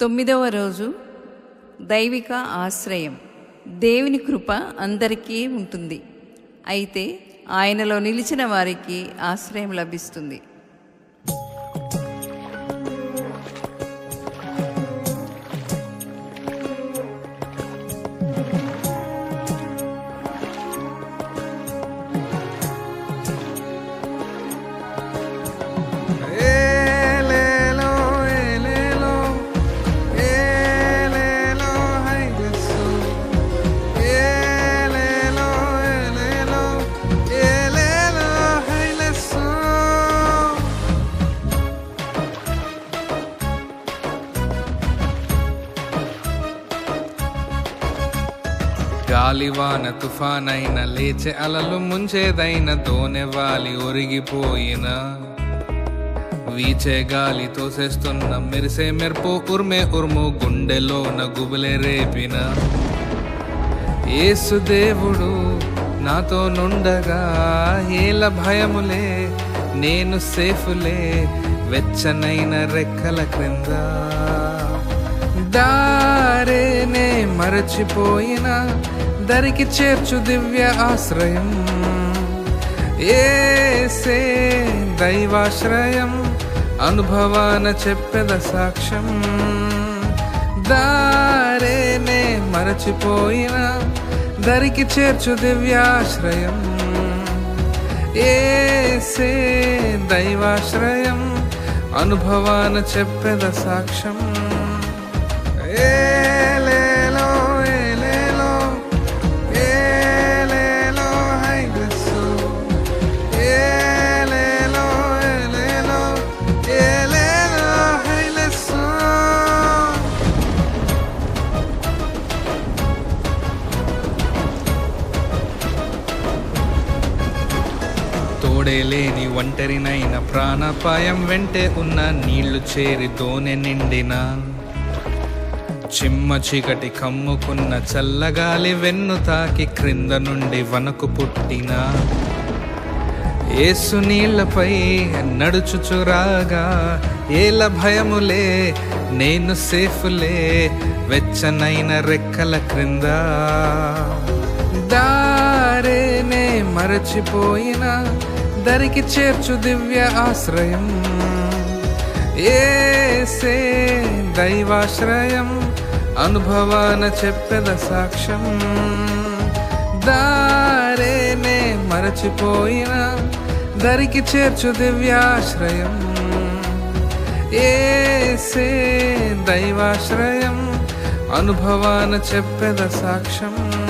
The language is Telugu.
తొమ్మిదవ రోజు దైవిక ఆశ్రయం. దేవుని కృప అందరికీ ఉంటుంది. అయితే ఆయనలో నిలిచిన వారికి ఆశ్రయం లభిస్తుంది. గాలివాన తుఫానైన లేచే అలలు ముంచేదైన దోనెవాలి ఒరిగిపోయిన. వీచే గాలి తోసేస్తున్న మెరిసే మెరుపు ఉర్మే ఉర్ము గుండెలోన గుబులే రేపిన. ఏసుదేవుడు నాతో నుండగా ఏల భయములే నేను సేఫులే వెచ్చనైన రెక్కల క్రింద. దారేనే మరచిపోయిన దరికి చేర్చు దివ్య ఆశ్రయం. ఏసే దైవాశ్రయం అనుభవాన చెప్పెద సాక్ష్యం. దారేనే మరచిపోయిన దరికి చేర్చు దివ్యాశ్రయం ఏసే దైవాశ్రయం అనుభవాన చెప్పెద సాక్ష్యం. తోడే లేని ఒంటరినైన ప్రాణపాయం వెంటే ఉన్న నీళ్ళు చేరి దోనె నిండిన. చిమ్మ చీకటి కమ్ముకున్న చల్లగాలి వెన్ను తాకి క్రింద నుండి వనకు పుట్టిన. ఏసు నీళ్ళపై నడుచుచురాగా ఏల భయములే నేను సేఫులే వెచ్చనైన రెక్కల క్రింద. దారేనే మరచిపోయిన దరికి చేర్చు దివ్య ఆశ్రయం. ఏసే దైవాశ్రయం అనుభవాన చెప్పెద సాక్ష్యం. దారేనే మరచిపోయిన దరికి చేర్చు దివ్యాశ్రయం. ఏసే దైవాశ్రయం అనుభవాన చెప్పెద సాక్ష్యం.